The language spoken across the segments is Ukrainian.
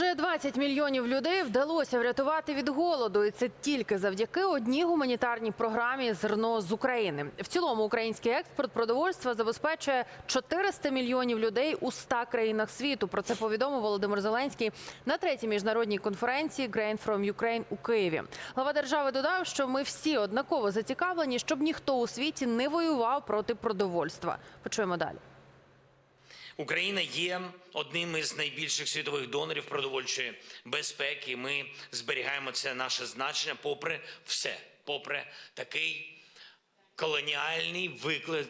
Вже 20 мільйонів людей вдалося врятувати від голоду, і це тільки завдяки одній гуманітарній програмі зерно з України. В цілому український експорт продовольства забезпечує 400 мільйонів людей у 100 країнах світу. Про це повідомив Володимир Зеленський на третій міжнародній конференції Grain from Ukraine у Києві. Глава держави додав, що ми всі однаково зацікавлені, щоб ніхто у світі не воював проти продовольства. Почуємо далі. Україна є одним із найбільших світових донорів продовольчої безпеки. Ми зберігаємо це наше значення, попри все, попри такий колоніальний виклик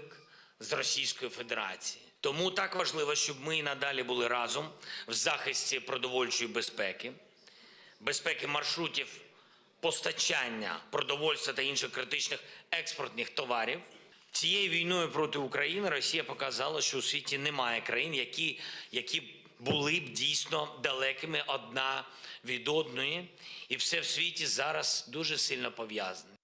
з Російської Федерації. Тому так важливо, щоб ми і надалі були разом в захисті продовольчої безпеки, безпеки маршрутів постачання продовольства та інших критичних експортних товарів. Цією війною проти України Росія показала, що у світі немає країн, які, які були б дійсно далекими одна від одної, і все в світі зараз дуже сильно пов'язане.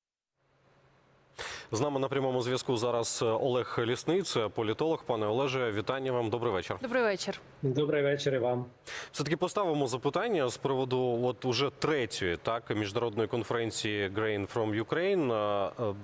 З нами на прямому зв'язку зараз Олег Лісниць, політолог. Пане Олеже, вітання вам. Добрий вечір. Добрий вечір. Добрий вечір і вам. Все таки поставимо запитання з приводу от уже третьої так міжнародної конференції Grain from Ukraine.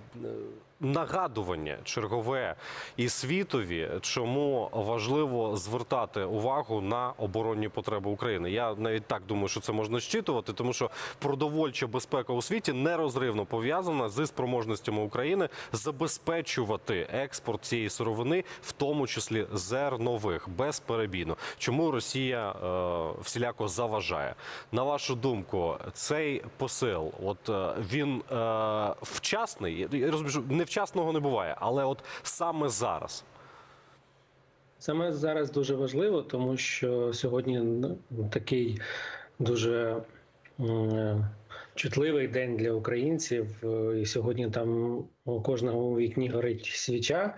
Нагадування чергове і світові, чому важливо звертати увагу на оборонні потреби України. Я навіть так думаю, що це можна щитувати, тому що продовольча безпека у світі нерозривно пов'язана зі спроможностями України забезпечувати експорт цієї сировини, в тому числі зернових, безперебійно. Чому Росія е, всіляко заважає? На вашу думку, цей посил, от е, він е, вчасний? Я розумію, що невчасного не буває, але от саме зараз. Саме зараз дуже важливо, тому що сьогодні ну, такий дуже чутливий день для українців, е, і сьогодні там у кожному вікні горить свіча.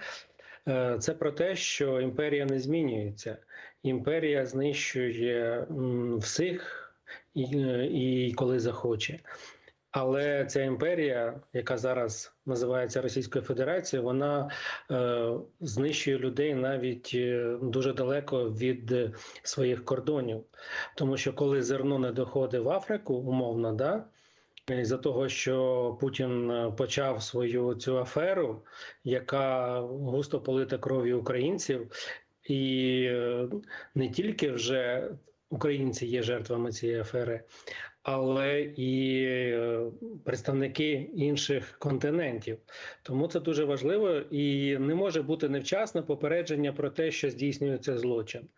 Е, Це про те, що імперія не змінюється. Імперія знищує всіх і, і коли захоче. Але ця імперія, яка зараз називається Російською Федерацією, вона е, знищує людей навіть е, дуже далеко від своїх кордонів. Тому що коли зерно не доходить в Африку, умовно, да, із-за того, що Путін е, почав свою цю аферу, яка густо полита кров'ю українців, і е, не тільки вже українці є жертвами цієї афери, але і е, представники інших континентів. Тому це дуже важливо і не може бути невчасне попередження про те, що здійснюється злочин.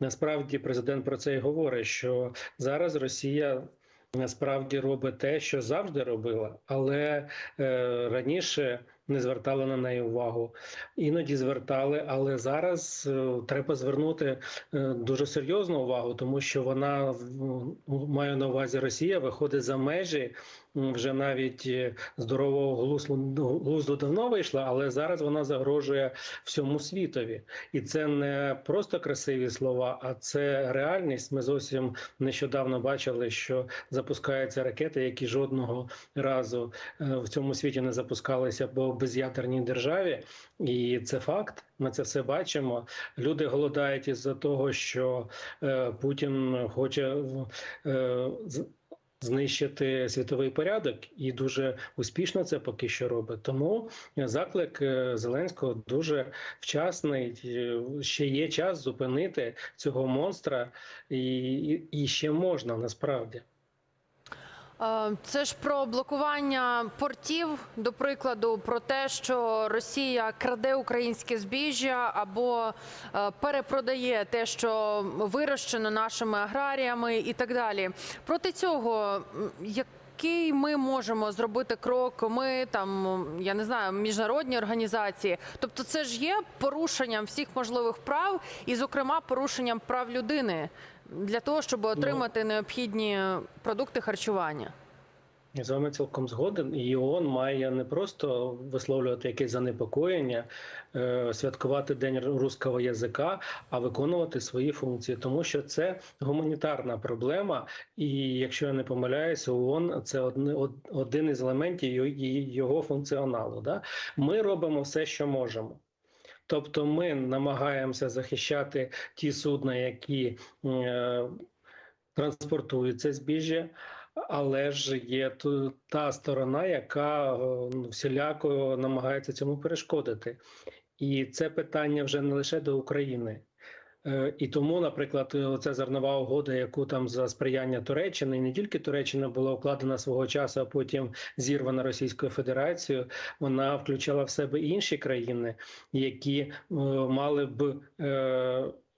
Насправді, президент про це і говорить, що зараз Росія. Насправді робить те, що завжди робила, але е, раніше не звертали на неї увагу. Іноді звертали, але зараз е, треба звернути е, дуже серйозну увагу, тому що вона маю на увазі Росія виходить за межі вже навіть е, здорового глузду, глузду давно вийшла, але зараз вона загрожує всьому світові. І це не просто красиві слова, а це реальність. Ми зовсім нещодавно бачили, що запускаються ракети, які жодного разу е, в цьому світі не запускалися по без'ядерній державі, і це факт. Ми це все бачимо. Люди голодають із-за того, що е, Путін хоче е, знищити світовий порядок, і дуже успішно це поки що робить. Тому заклик е, Зеленського дуже вчасний. Е, Ще є час зупинити цього монстра, і, і, і ще можна насправді. Е, Це ж про блокування портів, до прикладу, про те, що Росія краде українське збіжжя або е, перепродає те, що вирощено нашими аграріями, і так далі. Проти цього який ми можемо зробити крок? Ми там я не знаю, міжнародні організації. Тобто, це ж є порушенням всіх можливих прав, і, зокрема, порушенням прав людини для того, щоб отримати необхідні продукти харчування. З вами цілком згоден. І ООН має не просто висловлювати якесь занепокоєння, е, святкувати день руського язика, а виконувати свої функції, тому що це гуманітарна проблема. І якщо я не помиляюся, ООН – це один із елементів його- функціоналу. Ми робимо все, що можемо. Тобто ми намагаємося захищати ті судна, які е, транспортують це збіжжя, але ж є та сторона, яка е, всіляко намагається цьому перешкодити. І це питання вже не лише до України. Е, І тому, наприклад, ця зернова угода, яку там за сприяння Туреччини, не тільки Туреччина була укладена свого часу, а потім зірвана Російською Федерацією, вона включала в себе інші країни, які е, мали б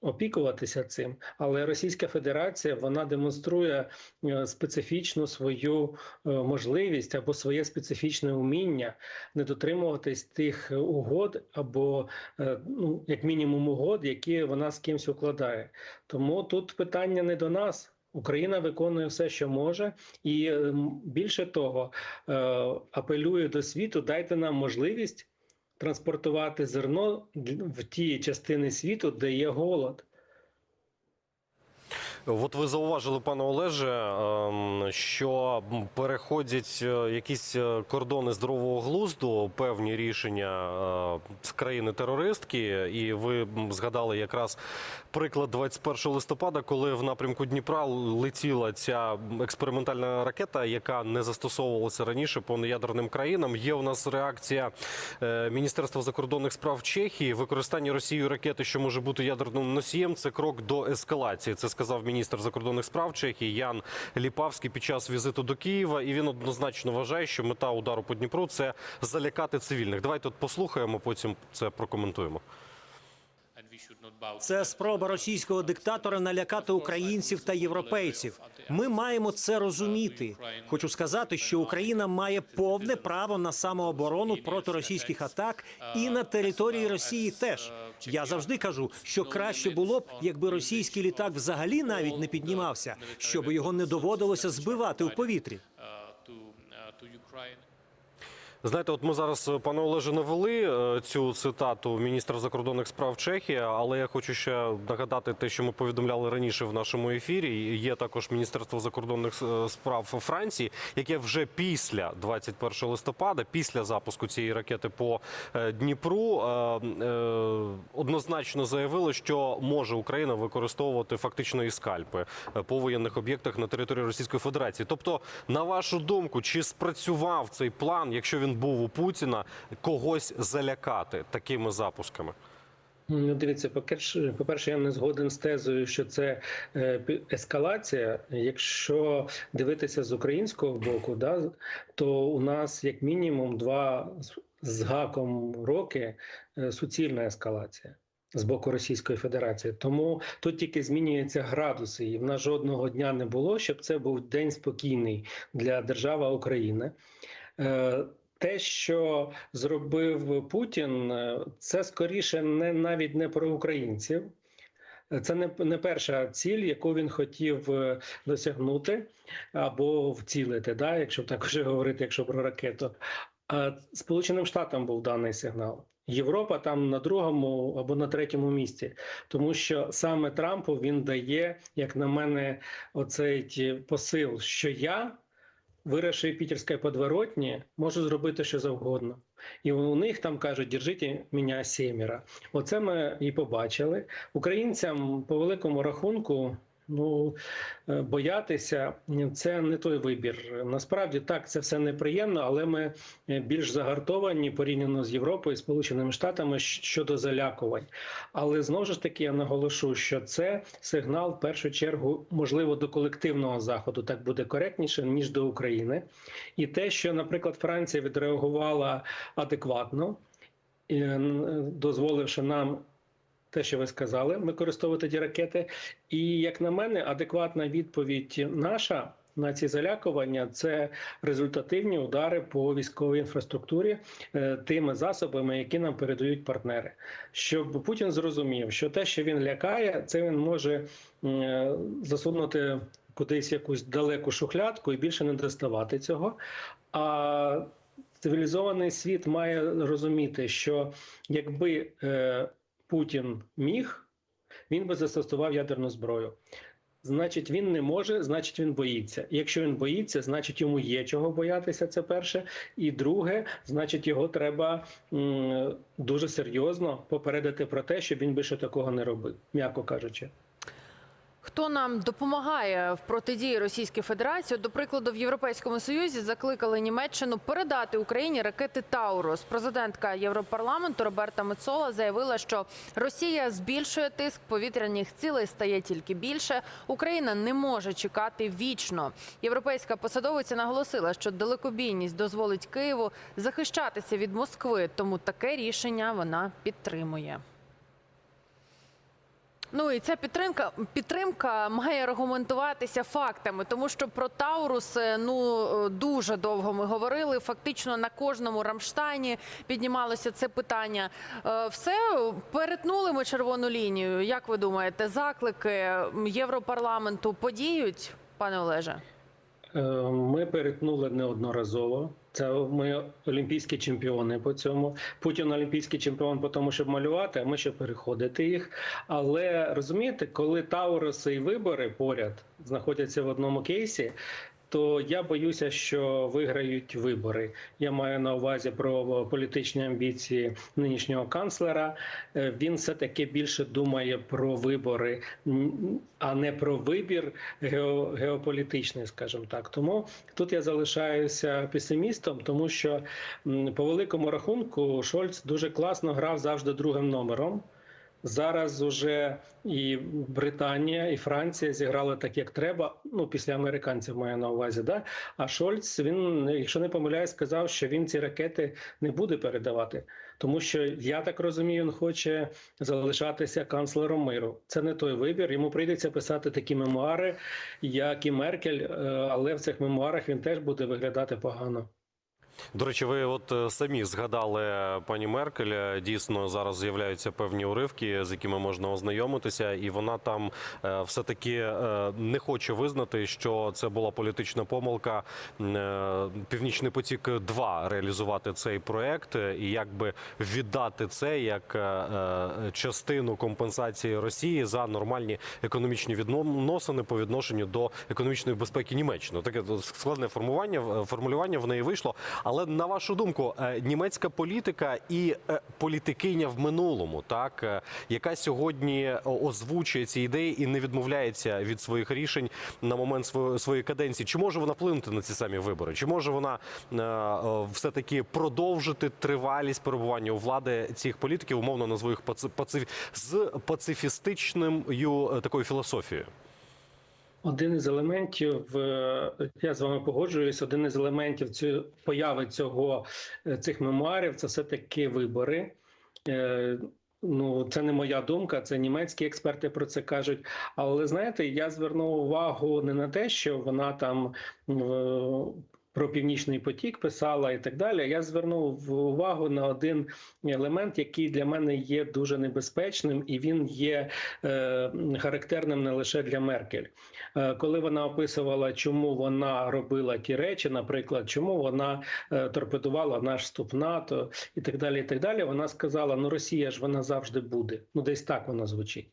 опікуватися цим. Але Російська Федерація вона демонструє е, специфічну свою е, можливість або своє специфічне уміння не дотримуватись тих угод або е, ну, як мінімум угод, які вона з кимсь укладає. Тому тут питання не до нас. Україна виконує все, що може, і е, більше того, е, апелює до світу, дайте нам можливість транспортувати зерно в ті частини світу, де є голод. От ви зауважили, пане Олеже, ем, що переходять е, якісь е, кордони здорового глузду, певні рішення е, з країни-терористки, і ви згадали якраз приклад 21 листопада, коли в напрямку Дніпра летіла ця експериментальна ракета, яка не застосовувалася раніше по неядерним країнам. Є у нас реакція Міністерства закордонних справ Чехії. Використання Росією ракети, що може бути ядерним носієм, це крок до ескалації. Це сказав міністр закордонних справ Чехії Ян Ліпавський під час візиту до Києва. І він однозначно вважає, що мета удару по Дніпру це залякати цивільних. Давайте от послухаємо, потім це прокоментуємо. Це спроба російського диктатора налякати українців та європейців. Ми маємо це розуміти. Хочу сказати, що Україна має повне право на самооборону проти російських атак і на території Росії теж. Я завжди кажу, що краще було б, якби російський літак взагалі навіть не піднімався, щоб його не доводилося збивати у повітрі. Знаєте, от ми зараз, е, пане Олеже, навели е, цю цитату міністра закордонних справ Чехії, але я хочу ще нагадати те, що ми повідомляли раніше в нашому ефірі. Є також Міністерство закордонних е, справ Франції, яке вже після 21 листопада, після запуску цієї ракети по Дніпру, однозначно заявило, що може Україна використовувати фактично і скальпи по воєнних об'єктах на території Російської Федерації. Тобто, на вашу думку, чи спрацював цей план, якщо він був у Путіна, когось залякати такими запусками? Ну, дивіться, по-перше, по-перше, я не згоден з тезою, що це е, ескалація. Якщо дивитися з українського боку, да, то у нас як мінімум два з- гаком роки е, суцільна ескалація. З боку Російської Федерації, тому тут тільки змінюються градуси, і в нас жодного дня не було, щоб це був день спокійний для держави Україна. Те, що зробив Путін, е, це скоріше не навіть не про українців. Це не, не перша ціль, яку він хотів е, досягнути або вцілити, да, якщо так вже говорити, якщо про ракету. А Сполученим Штатам був даний сигнал. Європа там на другому або на третьому місці, тому що саме Трампу він дає, як на мене, оцей посил, що я вирішив пітерської подворотні, можу зробити що завгодно. І у них там кажуть, держите мене сімеро. Оце ми і побачили. Українцям по великому рахунку. Ну, е, боятися це не той вибір. Насправді так, це все неприємно, але ми е, більш загартовані порівняно з Європою, Сполученими Штатами щодо залякувань. Але знову ж таки я наголошу, що це сигнал в першу чергу, можливо, до колективного заходу, так буде коректніше ніж до України. І те, що, наприклад, Франція відреагувала адекватно, е, дозволивши нам. Те, що ви сказали, використовувати ті ракети. І як на мене, адекватна відповідь наша на ці залякування це результативні удари по військовій інфраструктурі е, тими засобами, які нам передають партнери. Щоб Путін зрозумів, що те, що він лякає, це він може е, засунути кудись якусь далеку шухлядку і більше не доставати цього. А цивілізований світ має розуміти, що якби е, Путін міг, він би застосував ядерну зброю. Значить, він не може, значить, він боїться. Якщо він боїться, значить йому є чого боятися. Це перше. І друге, значить, його треба м, дуже серйозно попередити про те, щоб він більше такого не робив, м'яко кажучи. Хто нам допомагає в протидії Російській Федерації? До прикладу, в Європейському Союзі закликали Німеччину передати Україні ракети Таурус. Президентка Європарламенту Роберта Мецола заявила, що Росія збільшує тиск повітряних цілей, стає тільки більше. Україна не може чекати вічно. Європейська посадовиця наголосила, що далекобійність дозволить Києву захищатися від Москви, тому таке рішення вона підтримує. Ну і ця підтримка підтримка має аргументуватися фактами, тому що про Таурус е, ну е, дуже довго ми говорили. Фактично на кожному Рамштайні піднімалося це питання. Е, Все перетнули ми червону лінію. Як ви думаєте, заклики Європарламенту подіють, пане Олеже? Ми перетнули неодноразово. Це ми олімпійські чемпіони по цьому. Путін олімпійський чемпіон по тому, щоб малювати, а ми щоб переходити їх. Але розумієте, коли Тауруси і вибори поряд знаходяться в одному кейсі. То я боюся, що виграють вибори. Я маю на увазі про політичні амбіції нинішнього канцлера. Е, Він все таки більше думає про вибори, а не про вибір гео- геополітичний, скажімо так. Тому тут я залишаюся песимістом, тому що по великому рахунку Шольц дуже класно грав завжди другим номером. Зараз уже і Британія, і Франція зіграли так, як треба. Ну після американців маю на увазі. Да? А Шольц він, якщо не помиляюсь, сказав, що він ці ракети не буде передавати, тому що я так розумію, він хоче залишатися канцлером миру. Це не той вибір. Йому прийдеться писати такі мемуари, як і Меркель, е, але в цих мемуарах він теж буде виглядати погано. До речі, ви от е, самі згадали пані Меркель. Е, Дійсно, зараз з'являються певні уривки, з якими можна ознайомитися, і вона там е, все-таки е, не хоче визнати, що це була політична помилка. е, Північний потік 2 реалізувати цей проект е, і якби віддати це як е, е, частину компенсації Росії за нормальні економічні відносини по відношенню до економічної безпеки Німеччини. Таке складне формування е, формулювання в неї вийшло. Але на вашу думку, е, німецька політика і е, політикиня в минулому, так е, яка сьогодні озвучує ці ідеї і не відмовляється від своїх рішень на момент сво- своєї каденції, чи може вона вплинути на ці самі вибори? Чи може вона все таки продовжити тривалість перебування у влади цих політиків, умовно назву їх паци- пациф... з пацифістичною такою філософією? Один із елементів, е, я з вами погоджуюсь. Один із елементів ці- появи цього е, цих мемуарів це все таки вибори. Е, Ну, це не моя думка, це німецькі експерти про це кажуть. Але знаєте, я звернув увагу не на те, що вона там про північний потік писала і так далі. Я звернув увагу на один елемент, який для мене є дуже небезпечним, і він є е, характерним не лише для Меркель. Е, коли вона описувала, чому вона робила ті речі, наприклад, чому вона е, торпедувала наш вступ НАТО і так далі. І так далі, вона сказала: ну Росія ж вона завжди буде. Ну, десь так вона звучить.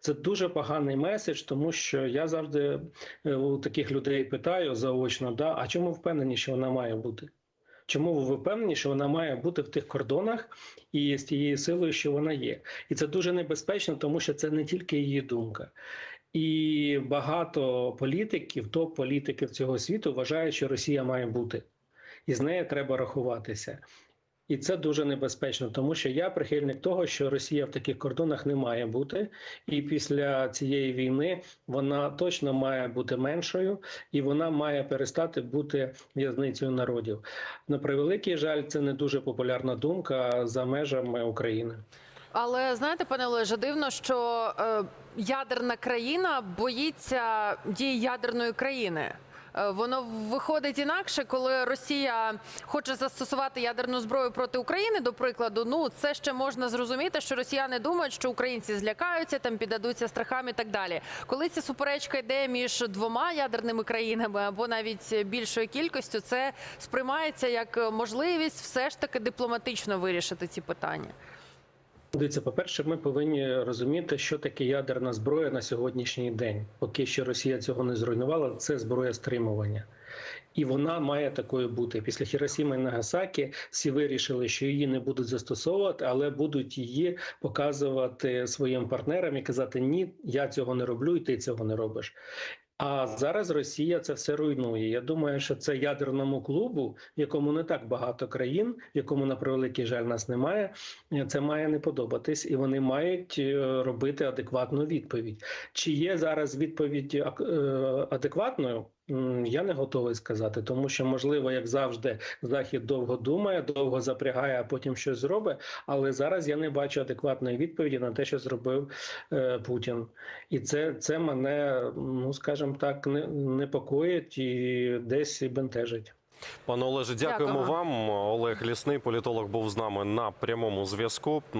Це дуже поганий меседж, тому що я завжди е, у таких людей питаю заочно: да, а чому впевнені, що вона має бути? Чому ви впевнені, що вона має бути в тих кордонах і з тією силою, що вона є? І це дуже небезпечно, тому що це не тільки її думка. І багато політиків, топ-політиків цього світу вважають, що Росія має бути, і з нею треба рахуватися. І це дуже небезпечно, тому що я прихильник того, що Росія в таких кордонах не має бути, і після цієї війни вона точно має бути меншою, і вона має перестати бути в'язницею народів. На превеликий жаль, це не дуже популярна думка за межами України. Але знаєте, пане Олеже, дивно, що е, ядерна країна боїться дій ядерної країни. Е, Воно виходить інакше, коли Росія хоче застосувати ядерну зброю проти України. До прикладу, ну це ще можна зрозуміти, що росіяни думають, що українці злякаються, там піддадуться страхам і так далі. Коли ця суперечка йде між двома ядерними країнами або навіть більшою кількістю, це сприймається як можливість все ж таки дипломатично вирішити ці питання. Дивіться, по-перше, ми повинні розуміти, що таке ядерна зброя на сьогоднішній день. Поки ще Росія цього не зруйнувала, це зброя стримування. І вона має такою бути. Після Хіросіми і Нагасакі всі вирішили, що її не будуть застосовувати, але будуть її показувати своїм партнерам і казати: Ні, я цього не роблю, і ти цього не робиш. А зараз Росія це все руйнує. Я думаю, що це ядерному клубу, в якому не так багато країн, в якому на превеликий жаль нас немає. Це має не подобатись, і вони мають е, робити адекватну відповідь. Чи є зараз відповідь е, адекватною? Я не готовий сказати, тому що можливо, як завжди, захід довго думає, довго запрягає, а потім щось зробить. Але зараз я не бачу адекватної відповіді на те, що зробив е, Путін, і це, це мене, ну скажімо так, не непокоїть і десь бентежить. Пане Олеже, дякуємо Дякуємо. вам. Олег Лісний, політолог, був з нами на прямому зв'язку.